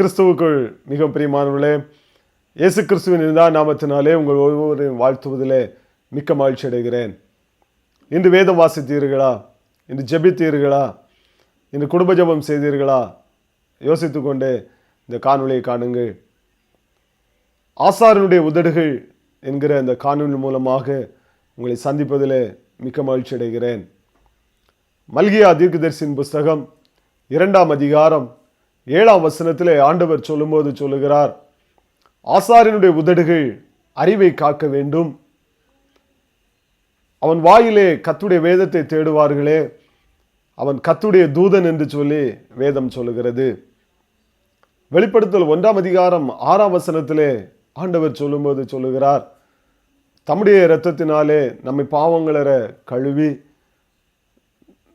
கிறிஸ்துவுக்குள் மிக பிரியமானவர்களே இயேசு கிறிஸ்துவின் இருந்தால் நாமத்தினாலே உங்கள் ஒவ்வொருவரையும் வாழ்த்துவதிலே மிக்க மகிழ்ச்சி அடைகிறேன். இன்று வேதம் வாசித்தீர்களா? இன்று ஜெபித்தீர்களா? இன்று குடும்ப ஜெபம் செய்தீர்களா? யோசித்து கொண்டே இந்த காணொலியை காணுங்கள். ஆசாரனுடைய உதடுகள் என்கிற இந்த காணொலி மூலமாக உங்களை சந்திப்பதில் மிக்க மகிழ்ச்சி அடைகிறேன். மல்கியா தீர்க்கதரிசியின் புஸ்தகம் இரண்டாம் அதிகாரம் ஏழாம் வசனத்திலே ஆண்டவர் சொல்லும்போது சொல்லுகிறார் ஆசாரியனுடைய உதடுகள் அறிவை காக்க வேண்டும். அவன் வாயிலே கத்துடைய வேதத்தை தேடுவார்களே அவன் கத்துடைய தூதன் என்று சொல்லி வேதம் சொல்லுகிறது. வெளிப்படுத்தல் ஒன்றாம் அதிகாரம் ஆறாம் வசனத்திலே ஆண்டவர் சொல்லும்போது சொல்லுகிறார் தம்முடைய இரத்தத்தினாலே நம்மை பாவங்களற கழுவி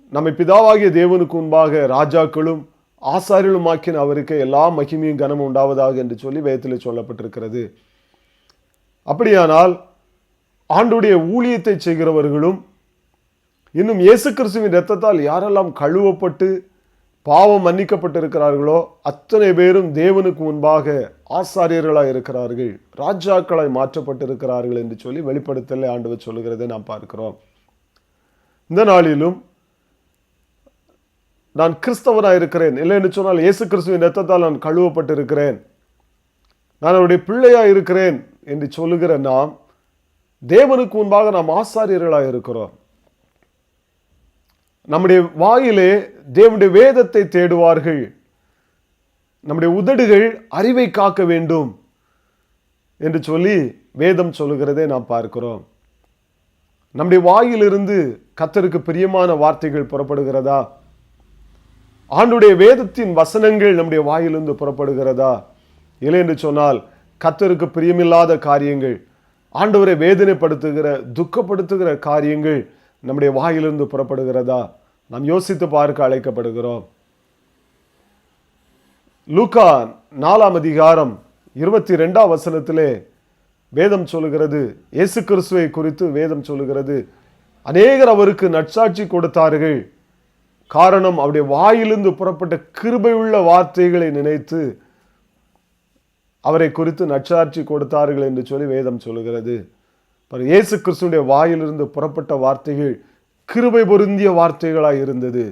நம்மை பிதாவாகிய தேவனுக்கு முன்பாக ராஜாக்களும் ஆசாரியலுமாக்கின அவருக்கு எல்லா மகிமையும் கனமும் உண்டாவதாக என்று சொல்லி வேதத்தில் சொல்லப்பட்டிருக்கிறது. அப்படியானால் ஆண்டுடைய ஊழியத்தை செய்கிறவர்களும் இன்னும் இயேசு கிறிஸ்துவின் இரத்தத்தால் யாரெல்லாம் கழுவப்பட்டு பாவம் மன்னிக்கப்பட்டிருக்கிறார்களோ அத்தனை பேரும் தேவனுக்கு முன்பாக ஆசாரியர்களாக இருக்கிறார்கள் ராஜாக்களாய் மாற்றப்பட்டிருக்கிறார்கள் என்று சொல்லி வெளிப்படுத்தலை ஆண்டவர் சொல்லுகிறதை நாம் பார்க்கிறோம். இந்த நாளிலும் நான் கிறிஸ்தவனாக இருக்கிறேன் இல்லைன்னு சொன்னால் இயேசு கிறிஸ்துவின் ரத்தத்தால் நான் கழுவப்பட்டிருக்கிறேன். நான் அவருடைய பிள்ளையாக இருக்கிறேன் என்று சொல்லுகிற நாம் தேவனுக்கு முன்பாக நாம் ஆசாரியர்களாக இருக்கிறோம் நம்முடைய வாயிலே தேவனுடைய வேதத்தை தேடுவார்கள். நம்முடைய உதடுகள் அறிவை காக்க வேண்டும் என்று சொல்லி வேதம் சொல்லுகிறதை நாம் பார்க்கிறோம். நம்முடைய வாயிலிருந்து கத்தருக்கு பிரியமான வார்த்தைகள் புறப்படுகிறதா? ஆண்டுடைய வேதத்தின் வசனங்கள் நம்முடைய வாயிலிருந்து புறப்படுகிறதா? இல்லை என்று சொன்னால் கத்தருக்கு பிரியமில்லாத காரியங்கள் ஆண்டவரை வேதனைப்படுத்துகிற துக்கப்படுத்துகிற காரியங்கள் நம்முடைய வாயிலிருந்து புறப்படுகிறதா? நாம் யோசித்து பார்க்க அழைக்கப்படுகிறோம். லூக்கா நாலாம் அதிகாரம் இருபத்தி ரெண்டாம் வசனத்திலே வேதம் சொல்லுகிறது. இயேசு கிறிஸ்துவை குறித்து வேதம் சொல்லுகிறது. அநேகர் அவருக்கு நற்சாட்சி கொடுத்தார்கள். காரணம் அவருடைய வாயிலிருந்து புறப்பட்ட கிருபையுள்ள வார்த்தைகளை நினைத்து அவரை குறித்து நற்சாட்சி கொடுத்தார்கள் என்று சொல்லி வேதம் சொல்லுகிறது. பாரு, இயேசு கிறிஸ்துடைய வாயிலிருந்து புறப்பட்ட வார்த்தைகள் கிருபை பொருந்திய வார்த்தைகளாய் இருந்தது.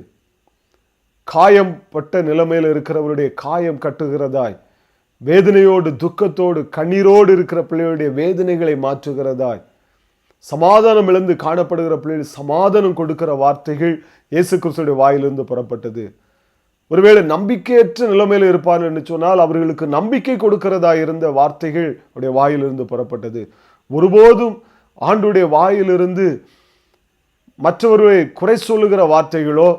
காயம் பட்ட நிலைமையில் இருக்கிறவருடைய காயம் கட்டுகிறதாய் வேதனையோடு துக்கத்தோடு கண்ணீரோடு இருக்கிற பிள்ளைகளுடைய வேதனைகளை மாற்றுகிறதாய் சமாதானம் இழந்து காணப்படுகிற பிள்ளைகள் சமாதானம் கொடுக்கிற வார்த்தைகள் இயேசு கிறிஸ்துடைய வாயிலிருந்து புறப்பட்டது. ஒருவேளை நம்பிக்கையற்ற நிலைமையில் இருப்பார் என்று சொன்னால் அவர்களுக்கு நம்பிக்கை கொடுக்கிறதா இருந்த வார்த்தைகள் அவருடைய வாயிலிருந்து புறப்பட்டது. ஒருபோதும் ஆண்டுடைய வாயிலிருந்து மற்றவர்களை குறை சொல்லுகிற வார்த்தைகளோ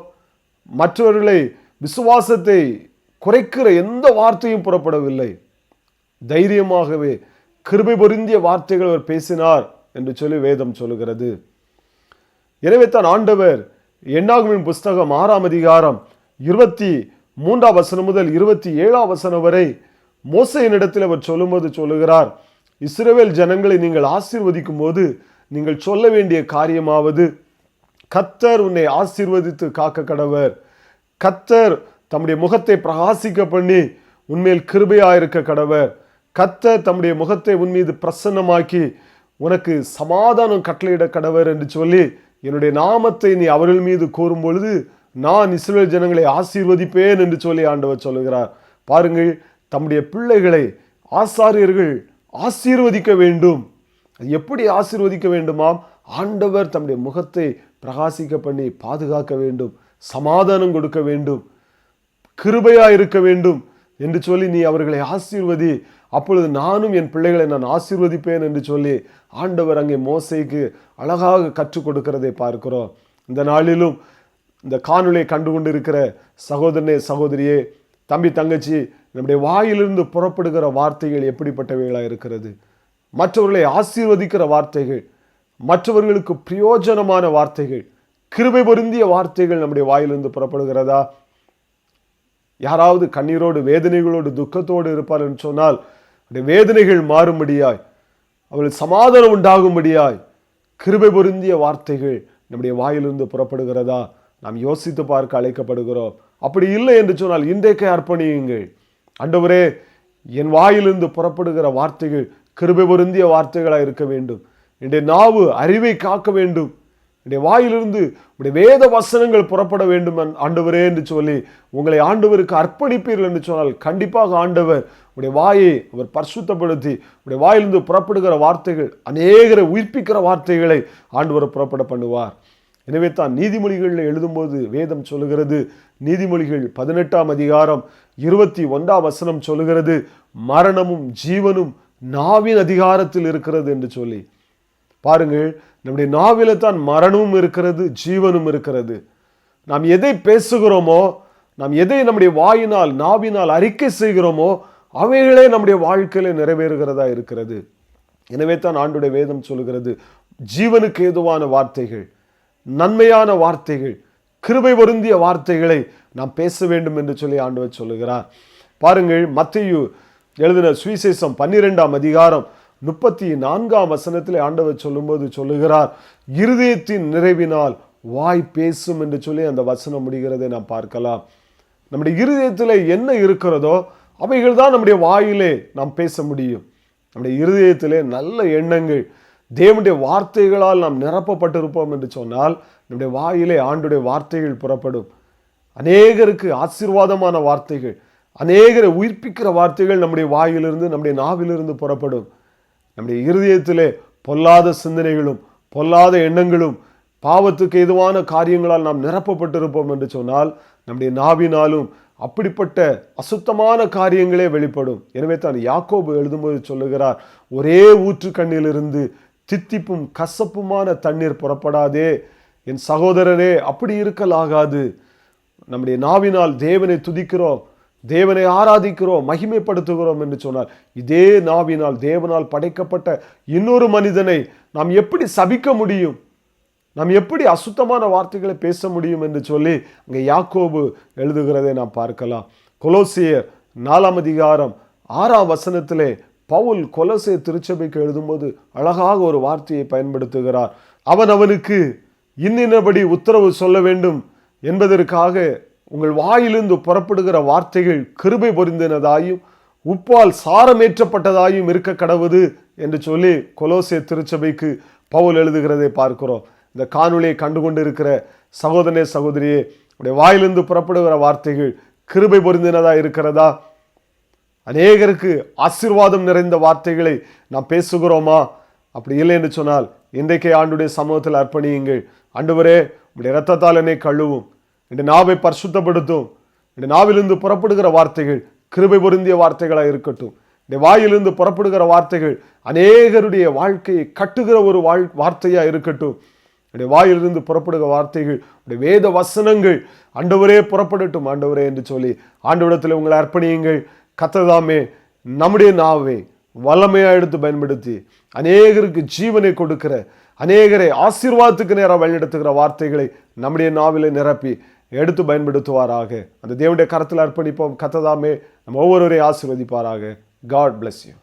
மற்றவர்களை விசுவாசத்தை குறைக்கிற எந்த வார்த்தையும் புறப்படவில்லை. தைரியமாகவே கிருபை பொருந்திய வார்த்தைகள் அவர் பேசினார். என்று சொல்லி வேதம் சொல்லுகிறது. எனவே தான் ஆண்டவர் எண்ணாகுமின் புஸ்தகம் ஆறாம் அதிகாரம் இருபத்தி மூன்றாம் வசனம் முதல் இருபத்தி ஏழாம் வசனம் வரை மோசையினிடத்தில் அவர் சொல்லும்போது சொல்லுகிறார் இஸ்ரேவேல் ஜனங்களை நீங்கள் ஆசீர்வதிக்கும் போது நீங்கள் சொல்ல வேண்டிய காரியமாவது கத்தர் உன்னை ஆசீர்வதித்து காக்க கடவர். கத்தர் தம்முடைய முகத்தை பிரகாசிக்க பண்ணி உன்மேல் கிருபையாயிருக்க கடவர். கத்தர் தம்முடைய முகத்தை உன் மீது பிரசன்னமாக்கி உனக்கு சமாதானம் கட்டளையிட கடவர் என்று சொல்லி என்னுடைய நாமத்தை நீ அவர்கள் மீது கூறும் பொழுது நான் இஸ்ரேல் ஜனங்களை ஆசீர்வதிப்பேன் என்று சொல்லி ஆண்டவர் சொல்கிறார் பாருங்கள் தம்முடைய பிள்ளைகளை ஆசாரியர்கள் ஆசீர்வதிக்க வேண்டும். எப்படி ஆசீர்வதிக்க வேண்டுமாம் ஆண்டவர் தம்முடைய முகத்தை பிரகாசிக்க பண்ணி பாதுகாக்க வேண்டும் சமாதானம் கொடுக்க வேண்டும் கிருபையா இருக்க வேண்டும் என்று சொல்லி நீ அவர்களை ஆசீர்வதி அப்பொழுது நானும் என் பிள்ளைகளை நான் ஆசீர்வதிப்பேன் என்று சொல்லி ஆண்டவர் அங்கே மோசைக்கு அழகாக கற்றுக் கொடுக்கிறதை பார்க்கிறோம். இந்த நாளிலும் இந்த காணொலியை கண்டு கொண்டிருக்கிற சகோதரனே சகோதரியே தம்பி தங்கச்சி நம்முடைய வாயிலிருந்து புறப்படுகிற வார்த்தைகள் எப்படிப்பட்டவைகளாக இருக்கிறது? மற்றவர்களை ஆசீர்வதிக்கிற வார்த்தைகள் மற்றவர்களுக்கு பிரயோஜனமான வார்த்தைகள் கிருபை பொருந்திய வார்த்தைகள் நம்முடைய வாயிலிருந்து புறப்படுகிறதா? யாராவது கண்ணீரோடு வேதனைகளோடு துக்கத்தோடு இருப்பார் என்று சொன்னால் என்னுடைய வேதனைகள் மாறும்படியாய் அவள் சமாதானம் உண்டாகும்படியாய் கிருபை பொருந்திய வார்த்தைகள் நம்முடைய வாயிலிருந்து புறப்படுகிறதா? நாம் யோசித்து பார்க்க அழைக்கப்படுகிறோம். அப்படி இல்லை என்று சொன்னால் இன்றைக்கே அர்ப்பணியுங்கள். அண்டவரே என் வாயிலிருந்து புறப்படுகிற வார்த்தைகள் கிருபை பொருந்திய வார்த்தைகளாக இருக்க வேண்டும். என்னுடைய நாவு அறிவை காக்க வேண்டும். என்னுடைய வாயிலிருந்து உடைய வேத வசனங்கள் புறப்பட வேண்டும் ஆண்டவரே என்று சொல்லி உங்களை ஆண்டவருக்கு அர்ப்பணிப்பீர்கள் என்று சொன்னால் கண்டிப்பாக ஆண்டவர் உடைய வாயை அவர் பரிசுத்தப்படுத்தி உடைய வாயிலிருந்து புறப்படுகிற வார்த்தைகள் அநேகரை உயிர்ப்பிக்கிற வார்த்தைகளை ஆண்டவர் புறப்பட பண்ணுவார். எனவே தான் நீதிமொழிகளில் எழுதும்போது வேதம் சொல்லுகிறது. நீதிமொழிகள் பதினெட்டாம் அதிகாரம் இருபத்தி ஒன்றாம் வசனம் சொல்லுகிறது. மரணமும் ஜீவனும் நாவின் அதிகாரத்தில் இருக்கிறது என்று சொல்லி. பாருங்கள் நம்முடைய நாவில தான் மரணமும் இருக்கிறது ஜீவனும் இருக்கிறது. நாம் எதை பேசுகிறோமோ நாம் எதை நம்முடைய வாயினால் நாவினால் அறிக்கை செய்கிறோமோ அவைகளே நம்முடைய வாழ்க்கையில நிறைவேறுகிறதா இருக்கிறது. எனவே தான் ஆண்டுடைய வேதம் சொல்லுகிறது ஜீவனுக்கு ஏதுவான வார்த்தைகள் நன்மையான வார்த்தைகள் கிருபை பொருந்திய வார்த்தைகளை நாம் பேச வேண்டும் என்று சொல்லி ஆண்டவர் சொல்லுகிறார். பாருங்கள் மத்தையு எழுதின சுவிசேஷம் பன்னிரெண்டாம் அதிகாரம் முப்பத்தி நான்காம் வசனத்தில் ஆண்டவர் சொல்லும்போது சொல்லுகிறார் இருதயத்தின் நிறைவினால் வாய் பேசும் என்று சொல்லி அந்த வசனம் முடிகிறதை நாம் பார்க்கலாம். நம்முடைய இருதயத்தில் என்ன இருக்கிறதோ அவைகள் தான் நம்முடைய வாயிலே நாம் பேச முடியும். நம்முடைய இருதயத்திலே நல்ல எண்ணங்கள் தேவனுடைய வார்த்தைகளால் நாம் நிரப்பப்பட்டிருப்போம் என்று சொன்னால் நம்முடைய வாயிலே ஆண்டுடைய வார்த்தைகள் புறப்படும். அநேகருக்கு ஆசீர்வாதமான வார்த்தைகள் அநேகரை உயிர்ப்பிக்கிற வார்த்தைகள் நம்முடைய வாயிலிருந்து நம்முடைய நாவிலிருந்து புறப்படும். நம்முடைய இருதயத்திலே பொல்லாத சிந்தனைகளும் பொல்லாத எண்ணங்களும் பாவத்துக்கு எதுவான காரியங்களால் நாம் நிரப்பப்பட்டிருப்போம் என்று சொன்னால் நம்முடைய நாவினாலும் அப்படிப்பட்ட அசுத்தமான காரியங்களே வெளிப்படும். எனவே தான் யாக்கோபு எழுதும்போது சொல்லுகிறார் ஒரே ஊற்று கண்ணிலிருந்து தித்திப்பும் கசப்புமான தண்ணீர் புறப்படாதே என் சகோதரரே அப்படி இருக்கலாகாது. நம்முடைய நாவினால் தேவனை துதிக்கிறோம் தேவனை ஆராதிக்கிறோம் மகிமைப்படுத்துகிறோம் என்று சொன்னார். இதே நாவினால் தேவனால் படைக்கப்பட்ட இன்னொரு மனிதனை நாம் எப்படி சபிக்க முடியும்? நாம் எப்படி அசுத்தமான வார்த்தைகளை பேச முடியும் என்று சொல்லி அங்கே யாக்கோபு எழுதுகிறதை நாம் பார்க்கலாம். கொலோசியர் நாலாம் அதிகாரம் ஆறாம் வசனத்திலே பவுல் கொலசே திருச்சபைக்கு எழுதும்போது அழகாக ஒரு வார்த்தையை பயன்படுத்துகிறார். அவன் அவனுக்கு இன்னினபடி உத்தரவு சொல்ல வேண்டும் என்பதற்காக உங்கள் வாயிலிருந்து புறப்படுகிற வார்த்தைகள் கிருபை பொரிந்தினதாயும் உப்பால் சாரமேற்றப்பட்டதாயும் இருக்க கடவுது என்று சொல்லி கொலோசே திருச்சபைக்கு பவுல் எழுதுகிறதை பார்க்கிறோம். இந்த காணொளியை கண்டுகொண்டு இருக்கிற சகோதரனே சகோதரியே உடைய வாயிலிருந்து புறப்படுகிற வார்த்தைகள் கிருபை பொருந்தினதா இருக்கிறதா? அநேகருக்கு ஆசீர்வாதம் நிறைந்த வார்த்தைகளை நாம் பேசுகிறோமா? அப்படி இல்லை என்று சொன்னால் இன்றைக்கே ஆண்டுடைய சமூகத்தில் அர்ப்பணியுங்கள். ஆண்டவரே உடைய இரத்தத்தால் என்னை கழுவும். என் நாவை பரிசுத்தப்படுத்தும். என் நாவிலிருந்து புறப்படுகிற வார்த்தைகள் கிருபை பொருந்திய வார்த்தைகளாக இருக்கட்டும். என் வாயிலிருந்து புறப்படுகிற வார்த்தைகள் அநேகருடைய வாழ்க்கையை கட்டுகிற ஒரு வாழ் வார்த்தையாக இருக்கட்டும். என்னுடைய வாயிலிருந்து புறப்படுகிற வார்த்தைகள் உடைய வேத வசனங்கள் ஆண்டவரே புறப்படட்டும் ஆண்டவரே என்று சொல்லி ஆண்டவரிடத்தில் உங்களை அர்ப்பணியுங்கள். கத்ததாமே நம்முடைய நாவை வல்லமையாக எடுத்து பயன்படுத்தி அநேகருக்கு ஜீவனை கொடுக்கிற அநேகரை ஆசீர்வாதத்துக்கு நேராக வழிநடத்துகிற வார்த்தைகளை நம்முடைய நாவிலே நிரப்பி எடுத்து பயன்படுத்துவாராக. அந்த தேவனுடைய கரத்தில் அர்ப்பணிப்போம். கத்ததாமே நம்ம ஒவ்வொருவரையும் ஆசீர்வதிப்பாராக. God bless you